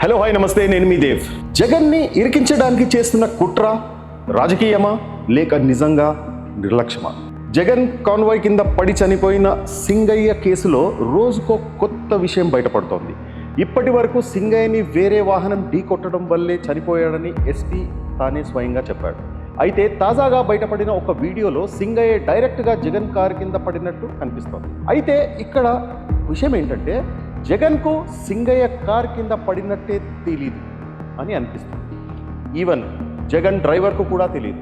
Hello hi నమస్తే నేను మీ దేవ్. జగన్ని ఇరికించడానికి చేస్తున్న కుట్ర రాజకీయమా లేక నిజంగా నిర్లక్ష్యమా? జగన్ కాన్వాయ్ కింద పడి చనిపోయిన సింగయ్య కేసులో రోజుకో కొత్త విషయం బయటపడుతోంది. ఇప్పటి వరకు సింగయ్యని వేరే వాహనం ఢీ కొట్టడం వల్లే చనిపోయాడని ఎస్పీ తానే స్వయంగా చెప్పాడు. అయితే తాజాగా బయటపడిన ఒక వీడియోలో సింగయ్య డైరెక్ట్గా జగన్ కారు కింద పడినట్టు కనిపిస్తోంది. అయితే ఇక్కడ విషయం ఏంటంటే జగన్కు సింగయ్య కార్ కింద పడినట్టే తెలియదు అని అనిపిస్తుంది. ఈవెన్ జగన్ డ్రైవర్కు కూడా తెలియదు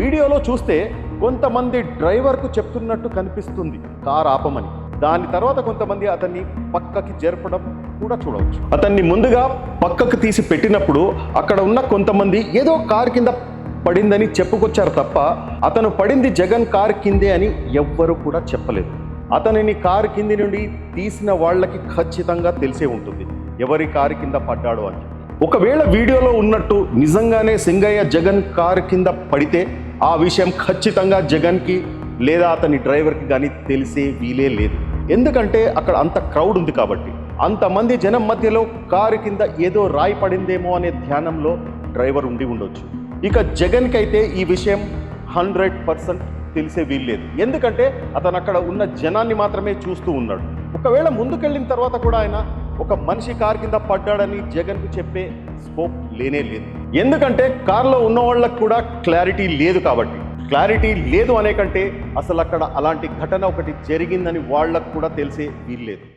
వీడియోలో చూస్తే కొంతమంది డ్రైవర్కు చెప్తున్నట్టు కనిపిస్తుంది కార్ ఆపమని. దాని తర్వాత కొంతమంది అతన్ని పక్కకి జరపడం కూడా చూడవచ్చు. అతన్ని ముందుగా పక్కకు తీసి పెట్టినప్పుడు అక్కడ ఉన్న కొంతమంది ఏదో కార్ కింద పడిందని చెప్పుకొచ్చారు తప్ప అతను పడింది జగన్ కార్ కిందే అని ఎవ్వరూ కూడా చెప్పలేదు. అతనిని కారు కింది నుండి తీసిన వాళ్ళకి ఖచ్చితంగా తెలిసే ఉంటుంది. ఎవరి కారు కింద పడ్డాడు అని. ఒకవేళ వీడియోలో ఉన్నట్టు నిజంగానే సింగయ్య జగన్ కారు కింద పడితే ఆ విషయం ఖచ్చితంగా జగన్కి లేదా అతని డ్రైవర్కి కానీ తెలిసే వీలే లేదు. ఎందుకంటే అక్కడ అంత క్రౌడ్ ఉంది కాబట్టి. అంతమంది జనం మధ్యలో కారు కింద ఏదో రాయి పడిందేమో అనే ధ్యానంలో డ్రైవర్ ఉండి ఉండొచ్చు. ఇక జగన్కి అయితే ఈ విషయం హండ్రెడ్ పర్సెంట్ తెలిసే వీల్లేదు. ఎందుకంటే అతను అక్కడ ఉన్న జనాన్ని మాత్రమే చూస్తూ ఉన్నాడు. ఒకవేళ ముందుకెళ్ళిన తర్వాత కూడా ఆయన ఒక మనిషి కార్ కింద పడ్డాడని జగన్కు చెప్పే స్కోప్ లేనే లేదు. ఎందుకంటే కార్లో ఉన్న వాళ్ళకు కూడా క్లారిటీ లేదు కాబట్టి. క్లారిటీ లేదు అనే కంటే అసలు అక్కడ అలాంటి ఘటన ఒకటి జరిగిందని వాళ్ళకు కూడా తెలిసే వీల్లేదు.